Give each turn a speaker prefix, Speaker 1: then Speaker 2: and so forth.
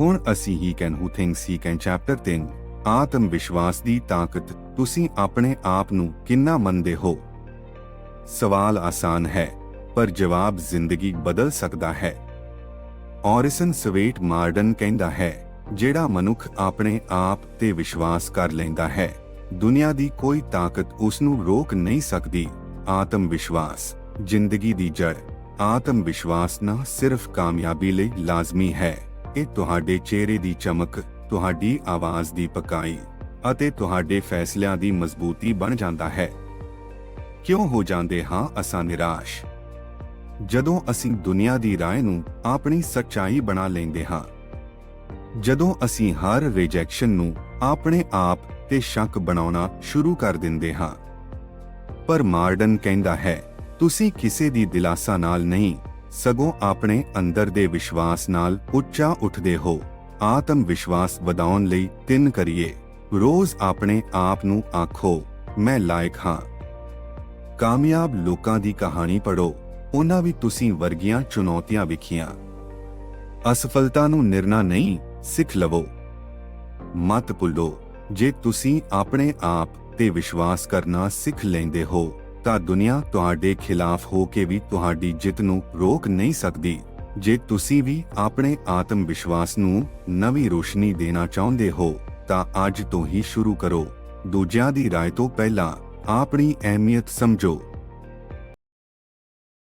Speaker 1: ਹੁਣ ਅਸੀਂ he can who thinks he can chapter 3 ਆਤਮ ਵਿਸ਼ਵਾਸ ਦੀ ਤਾਕਤ, ਤੁਸੀਂ ਆਪਣੇ ਆਪ ਨੂੰ ਕਿੰਨਾ ਮੰਨਦੇ ਹੋ? ਸਵਾਲ ਆਸਾਨ ਹੈ, ਪਰ ਜਵਾਬ ਜ਼ਿੰਦਗੀ ਬਦਲ ਸਕਦਾ ਹੈ। ਔਰਿਸਨ ਸਵੇਟ ਮਾਰਡਨ ਕਹਿੰਦਾ ਹੈ, ਜਿਹੜਾ ਮਨੁੱਖ ਆਪਣੇ ਆਪ ਤੇ ਵਿਸ਼ਵਾਸ ਕਰ ਲੈਂਦਾ ਹੈ, ਦੁਨੀਆ ਦੀ ਕੋਈ ਤਾਕਤ ਉਸ ਨੂੰ ਰੋਕ ਨਹੀਂ ਸਕਦੀ। ਆਤਮ ਵਿਸ਼ਵਾਸ, ਜ਼ਿੰਦਗੀ ਦੀ ਜੜ ਆਤਮ ਵਿਸ਼ਵਾਸ ਨਾ ਸਿਰਫ ਕਾਮਯਾਬੀ ਲਈ ਲਾਜ਼ਮੀ ਹੈ। ਇਹ ਤੁਹਾਡੇ ਚਿਹਰੇ ਦੀ ਚਮਕ, ਤੁਹਾਡੀ ਆਵਾਜ਼ ਦੀ ਪਕਾਈ ਅਤੇ ਤੁਹਾਡੇ ਫੈਸਲਿਆਂ ਦੀ ਮਜ਼ਬੂਤੀ ਬਣ ਜਾਂਦਾ ਹੈ। ਕਿਉਂ ਹੋ ਜਾਂਦੇ ਹਾਂ ਅਸਾਂ ਨਿਰਾਸ਼? ਜਦੋਂ ਅਸੀਂ ਦੁਨੀਆ ਦੀ ਰਾਏ ਨੂੰ ਆਪਣੀ ਸੱਚਾਈ ਬਣਾ ਲੈਂਦੇ ਹਾਂ। ਜਦੋਂ ਅਸੀਂ ਹਰ ਰਿਜੈਕਸ਼ਨ ਨੂੰ ਆਪਣੇ ਆਪ ਤੇ ਸ਼ੱਕ ਬਣਾਉਣਾ ਸ਼ੁਰੂ ਕਰ ਦਿੰਦੇ ਹਾਂ। ਪਰ ਮਾਰਡਨ ਕਹਿੰਦਾ ਹੈ, ਤੁਸੀਂ ਕਿਸੇ ਦੀ ਦਿਲਾਸਾ ਨਾਲ ਨਹੀਂ ਸਗੋਂ ਆਪਣੇ ਅੰਦਰ ਦੇ ਵਿਸ਼ਵਾਸ ਨਾਲ ਉੱਚਾ ਉੱਠਦੇ ਹੋ। ਆਤਮ ਵਿਸ਼ਵਾਸ ਵਧਾਉਣ ਲਈ ਤਿੰਨ ਕਰੀਏ। ਰੋਜ਼ ਆਪਣੇ ਆਪ ਨੂੰ ਆਖੋ, ਮੈਂ ਲਾਇਕ ਹਾਂ। ਕਾਮਯਾਬ ਲੋਕਾਂ ਦੀ ਕਹਾਣੀ ਪੜੋ ਉਹਨਾਂ ਵੀ ਤੁਸੀਂ ਵਰਗੀਆਂ ਚੁਣੌਤੀਆਂ ਵਿਖੀਆਂ। ਅਸਫਲਤਾ ਨੂੰ ਨਿਰਣਾ ਨਹੀਂ, ਸਿੱਖ ਲਵੋ। ਮਤ ਭੁੱਲੋ, ਜੇ ਤੁਸੀਂ ਆਪਣੇ ਆਪ ਤੇ ਵਿਸ਼ਵਾਸ ਕਰਨਾ ਸਿੱਖ ਲੈਂਦੇ ਹੋ। ਤਾਂ ਦੁਨੀਆ ਤੁਹਾਡੇ ਖਿਲਾਫ ਹੋ ਕੇ ਵੀ ਤੁਹਾਡੀ ਜਿੱਤ ਨੂੰ ਰੋਕ ਨਹੀਂ ਸਕਦੀ। ਜੇ ਤੁਸੀਂ ਵੀ ਆਪਣੇ ਆਤਮ ਵਿਸ਼ਵਾਸ ਨੂੰ ਨਵੀਂ ਰੋਸ਼ਨੀ ਦੇਣਾ ਚਾਹੁੰਦੇ ਹੋ, ਤਾਂ ਅੱਜ ਤੋਂ ਹੀ ਸ਼ੁਰੂ ਕਰੋ। ਦੂਜਿਆਂ ਦੀ ਰਾਏ ਤੋਂ ਪਹਿਲਾਂ ਆਪਣੀ ਅਹਿਮੀਅਤ ਸਮਝੋ।